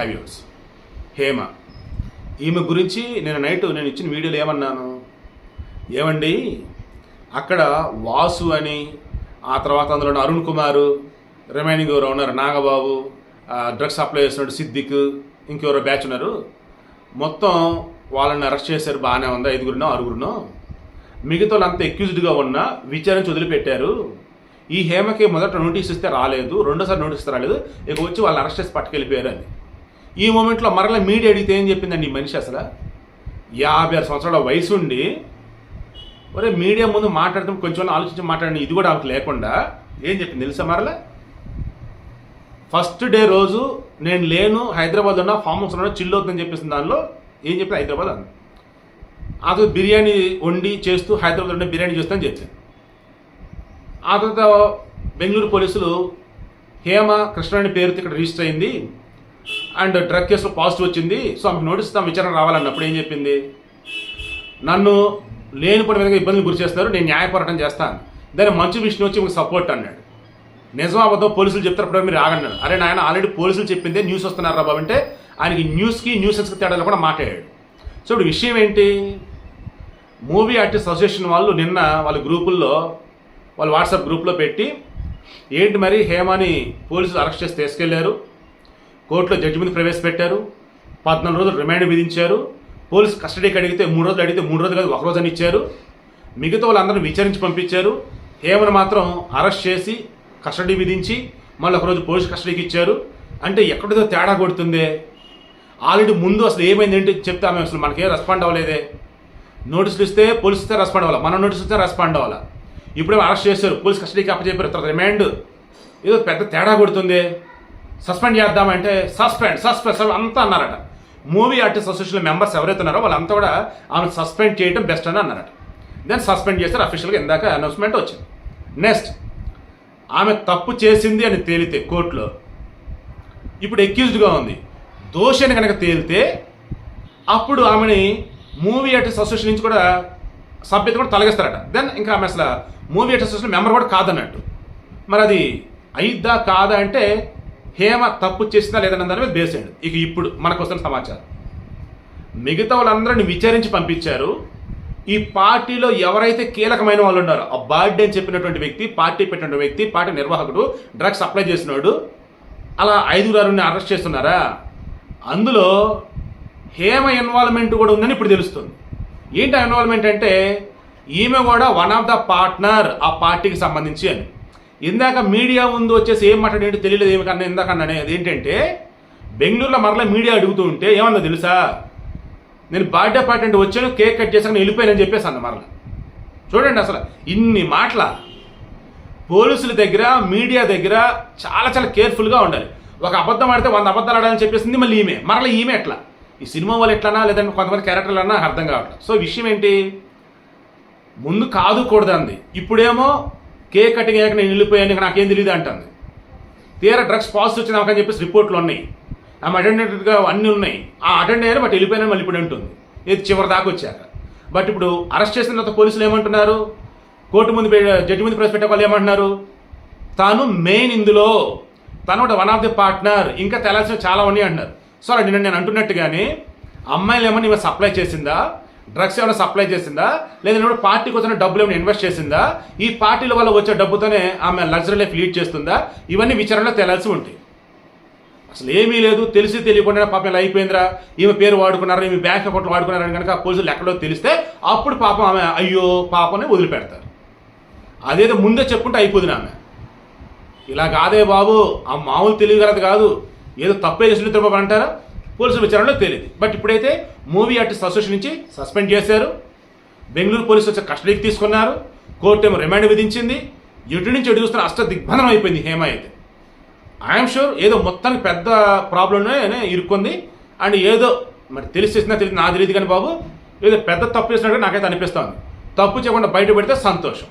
హైవ్యూర్స్ హేమ ఈమె గురించి నేను నైట్ నేను ఇచ్చిన వీడియోలో ఏమన్నాను? ఏమండి? అక్కడ వాసు అని ఆ తర్వాత అందులో ఉన్న అరుణ్ కుమార్ రిమైనింగ్ ఎవరో ఉన్నారు నాగబాబు డ్రగ్స్ సప్లై చేస్తున్నాడు సిద్దిక్ ఇంకెవరో బ్యాచ్ ఉన్నారు. మొత్తం వాళ్ళని అరెస్ట్ చేశారు బాగానే ఉంది? ఐదుగురినో ఆరుగురినో? మిగతా వాళ్ళంతా ఎక్యూజ్డ్గా ఉన్న విచారణ వదిలిపెట్టారు. ఈ హేమకి మొదట నోటీస్ ఇస్తే రాలేదు రెండోసారి నోటీస్ ఇస్తే రాలేదు. ఇక వచ్చి వాళ్ళని అరెస్ట్ చేసి పట్టుకెళ్ళిపోయారు అని. ఈ మూమెంట్లో మరలా మీడియా అడిగితే ఏం చెప్పిందండి ఈ మనిషి అసలు? యాభై ఆరు సంవత్సరాల వయసు ఉండి ఒరే మీడియా ముందు మాట్లాడటం కొంచెం ఆలోచించి మాట్లాడిన ఇది కూడా ఆమెకు లేకుండా ఏం చెప్పింది తెలుసా మరలా? ఫస్ట్ డే రోజు నేను లేను హైదరాబాద్ ఉన్న ఫామ్ హౌస్ ఉన్నా చిల్లు అవుతుందని చెప్పేసిన దానిలో ఏం చెప్పి హైదరాబాద్ అంది ఆ తర్వాత బిర్యానీ వండి చేస్తూ హైదరాబాద్ ఉండే బిర్యానీ చేస్తానని చెప్పాను. ఆ తర్వాత బెంగళూరు పోలీసులు హేమ కృష్ణ అనే పేరుతో ఇక్కడ రిజిస్టర్ అయింది. అండ్ డ్రగ్ కేసులో పాజిటివ్ వచ్చింది. సో ఆమెకు నోటీస్ ఇస్తాం విచారణ రావాలన్నప్పుడు ఏం చెప్పింది? నన్ను లేనిపోయిన విధంగా ఇబ్బందులు గురి చేస్తారు నేను న్యాయపోరాటం చేస్తాను. దాని మంచు విష్ణు వచ్చి మీకు సపోర్ట్ అన్నాడు. నిజం అబద్ధం పోలీసులు చెప్తారు అప్పుడు మీరు ఆగన్నాడు అరే నాయన ఆల్రెడీ పోలీసులు చెప్పిందే న్యూస్ వస్తున్నారా బాబు అంటే ఆయనకి న్యూస్కి న్యూసెన్స్కి తేడాలు కూడా మాట్లాడాడు. సో ఇప్పుడు విషయం ఏంటి? మూవీ ఆర్టిస్ట్ అసోసియేషన్ వాళ్ళు నిన్న వాళ్ళ గ్రూపుల్లో వాళ్ళు వాట్సాప్ గ్రూప్లో పెట్టి ఏంటి మరి హేమాని పోలీసులు అరెస్ట్ చేసి తీసుకెళ్ళారు? కోర్టులో జడ్జిమెంట్ ప్రవేశపెట్టారు. పద్నాలుగు రోజులు రిమాండ్ విధించారు. పోలీసు కస్టడీకి అడిగితే మూడు రోజులు అడిగితే మూడు రోజులు కాదు ఒక రోజు అని ఇచ్చారు. మిగతా వాళ్ళందరూ విచారించి పంపించారు. హేమను మాత్రం అరెస్ట్ చేసి కస్టడీ విధించి మళ్ళీ ఒకరోజు పోలీసు కస్టడీకి ఇచ్చారు. అంటే ఎక్కడిదో తేడా కొడుతుందే. ఆల్రెడీ ముందు అసలు ఏమైంది ఏంటి చెప్తే ఆమె అసలు మనకేం రెస్పాండ్ అవ్వలేదే. నోటీసులు ఇస్తే పోలీసు ఇస్తే రెస్పాండ్ అవ్వాలి? మన నోటీస్ ఇస్తే రెస్పాండ్ అవ్వాలి? ఇప్పుడే అరెస్ట్ చేశారు. పోలీస్ కస్టడీకి అప్పచెప్పారు. తర్వాత రిమాండ్. ఏదో పెద్ద తేడా కొడుతుంది. సస్పెండ్ చేద్దామంటే సస్పెండ్ సస్పెండ్ అంతా అన్నారట. మూవీ ఆర్టిస్ట్ అసోసియేషన్ మెంబర్స్ ఎవరైతే ఉన్నారో వాళ్ళంతా కూడా ఆమె సస్పెండ్ చేయడం బెస్ట్ అని అన్నారట. దెన్ సస్పెండ్ చేశారు అఫీషియల్గా ఇందాక అనౌన్స్మెంట్ వచ్చింది. నెక్స్ట్ ఆమె తప్పు చేసింది అని తేలితే కోర్టులో ఇప్పుడు ఎక్యూజ్డ్గా ఉంది. దోషి అని కనుక తేలితే అప్పుడు ఆమెని మూవీ ఆర్టిస్ట్ అసోసియేషన్ నుంచి కూడా సభ్యత కూడా తొలగిస్తారట. దెన్ ఇంకా ఆమె అసలు మూవీ ఆర్టిస్ట్ అసోసియేషన్ మెంబర్ కూడా కాదన్నట్టు. మరి అది అయిద్దా కాదా అంటే హేమ తప్పు చేసిందా లేదన్న దాని మీద బేసాడు ఇక ఇప్పుడు మనకు వస్తున్న సమాచారం. మిగతా వాళ్ళందరిని విచారించి పంపించారు. ఈ పార్టీలో ఎవరైతే కీలకమైన వాళ్ళు ఉన్నారో ఆ బర్త్డే అని చెప్పినటువంటి వ్యక్తి పార్టీ పెట్టిన వ్యక్తి పార్టీ నిర్వాహకుడు డ్రగ్స్ సప్లై చేసినాడు అలా ఐదుగురుని అరెస్ట్ చేస్తున్నారా? అందులో హేమ ఇన్వాల్వ్మెంట్ కూడా ఉందని ఇప్పుడు తెలుస్తుంది. ఏంటి ఆ ఇన్వాల్వ్మెంట్ అంటే ఈమె కూడా వన్ ఆఫ్ ద పార్ట్నర్ ఆ పార్టీకి సంబంధించి అని. ఇందాక మీడియా ముందు వచ్చేసి ఏం మాట్లాడేంటి తెలియలేదు ఏమి కన్నా అది ఏంటంటే బెంగళూరులో మరలా మీడియా అడుగుతూ ఉంటే ఏమన్నా తెలుసా? నేను బర్త్డే పార్టీ అంటే వచ్చాను కేక్ కట్ చేశాను వెళ్ళిపోయానని చెప్పేసి అన్న మరలా. చూడండి అసలు ఇన్ని మాటల పోలీసుల దగ్గర మీడియా దగ్గర చాలా చాలా కేర్ఫుల్గా ఉండాలి. ఒక అబద్ధం ఆడితే వంద అబద్ధాలు ఆడాలని చెప్పేసింది మళ్ళీ ఈమె. మరలా ఈమె ఎట్లా? ఈ సినిమా వాళ్ళు ఎట్లానా లేదంటే కొంతమంది క్యారెక్టర్లు అన్నా అర్థం కావట్లేదు సో విషయం ఏంటి? ముందు కాదు కూడదంది. ఇప్పుడేమో కేక్ కటింగ్ అయ్యాక నేను వెళ్ళిపోయాను ఇక నాకేం తెలియదు అంటుంది. తీరా డ్రగ్స్ పాజిటివ్ వచ్చిన అని చెప్పేసి రిపోర్ట్లు ఉన్నాయి. ఆమె అటెండెంట్గా అన్నీ ఉన్నాయి. ఆ అటెండ్ అయ్యారు బట్ వెళ్ళిపోయాను మళ్ళీ ఇప్పుడు ఉంటుంది. ఇది చివరి దాకా వచ్చాక. బట్ ఇప్పుడు అరెస్ట్ చేసిన తర్వాత పోలీసులు ఏమంటున్నారు? కోర్టు ముందు జడ్జి ముందు ప్రెస్ పెట్టే వాళ్ళు ఏమంటున్నారు? తాను మెయిన్ ఇందులో. తను వన్ ఆఫ్ ది పార్ట్నర్ ఇంకా తెలాల్సిన చాలా ఉన్నాయి అంటున్నారు. సో నిన్న నేను అంటున్నట్టుగానే అమ్మాయిలు ఏమన్నా ఇవి సప్లై చేసిందా? డ్రగ్స్ ఏమైనా సప్లై చేసిందా? లేదా పార్టీకి వచ్చిన డబ్బులు ఏమైనా ఇన్వెస్ట్ చేసిందా? ఈ పార్టీల వల్ల వచ్చే డబ్బుతోనే ఆమె లగ్జరీ లైఫ్ లీడ్ చేస్తుందా? ఇవన్నీ విచారణలో తేలాల్సి ఉంటాయి. అసలు ఏమీ లేదు తెలిసి తెలియకుండా పాపం ఇలా అయిపోయిందిరా. ఈమె పేరు వాడుకున్నారు ఈమె బ్యాంక్ అకౌంట్లు వాడుకున్నారని కనుక పోలీసులు ఎక్కడో తెలిస్తే అప్పుడు పాపం ఆమె అయ్యో పాపని వదిలిపెడతారు. అదేదో ముందే చెప్పుకుంటే అయిపోతుంది ఆమె? ఇలా కాదే బాబు ఆ మామూలు తెలియగలదు కాదు. ఏదో తప్పే చేసిన తిరుపతి అంటారా? పోలీసుల విచారణలో తెలియదు బట్ ఇప్పుడైతే మూవీ ఆర్టిస్ట్ అసోసియేషన్ నుంచి సస్పెండ్ చేశారు. బెంగళూరు పోలీసులు వచ్చి కస్టడీకి తీసుకున్నారు. కోర్టు ఏమో రిమాండ్ విధించింది. ఎటు నుంచి ఎటు చూస్తున్న అష్ట దిగ్బంధనం అయిపోయింది హేమ అయితే. ఐఎమ్ షూర్ ఏదో మొత్తానికి పెద్ద ప్రాబ్లంనే ఇరుక్కుంది. అండ్ ఏదో మరి తెలిసి చేసినా తెలియదు నాకు తెలియదు కానీ బాబు ఏదో పెద్ద తప్పు చేసినట్టు నాకైతే అనిపిస్తుంది తప్పు చేయకుండా బయట పెడితే సంతోషం.